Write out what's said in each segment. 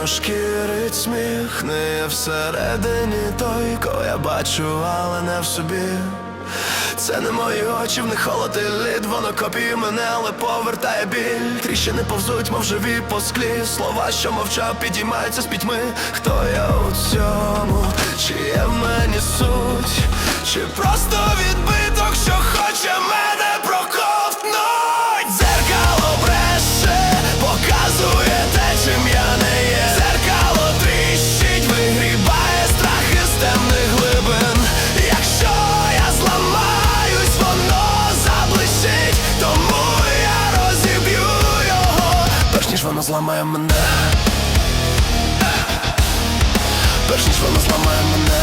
Темно шкірить сміх, не є всередині той, кого я бачу, але не в собі. Це не мої очі, в них холод і лід, воно копіє мене, але повертає біль. Тріщини повзуть, мов живі по склі. Слова, що мовчав, підіймаються з пітьми. Хто я у цьому? Чи є в мені суть? Чи просто воно зламає мене. Перш ніж воно зламає мене.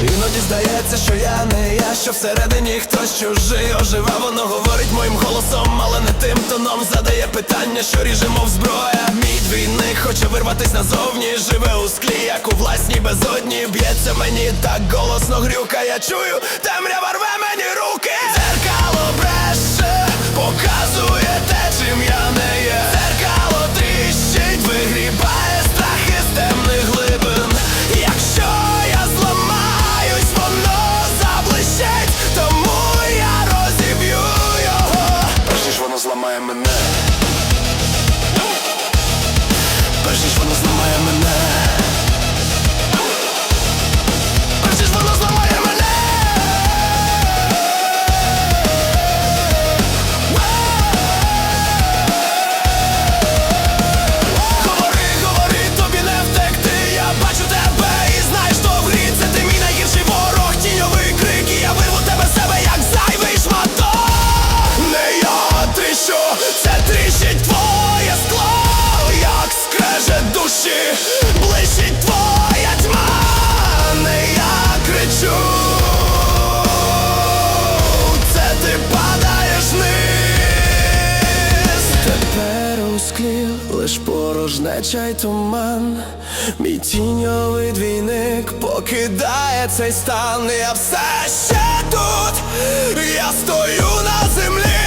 Іноді здається, що я не я, що всередині хтось чужий ожива, воно говорить моїм голосом, але не тим тоном задає питання, що ріже, мов зброя. Мій двійник хоче вирватись назовні, живе у склі, як у власній безодні. Б'ється мені так голосно грюка, я чую, темрява рве мені руки. Дзеркало бреше, показує Тепер у склі лиш порожнеча й туман. Мій тіньовий двійник покидає цей стан. Я все ще тут, я стою на землі,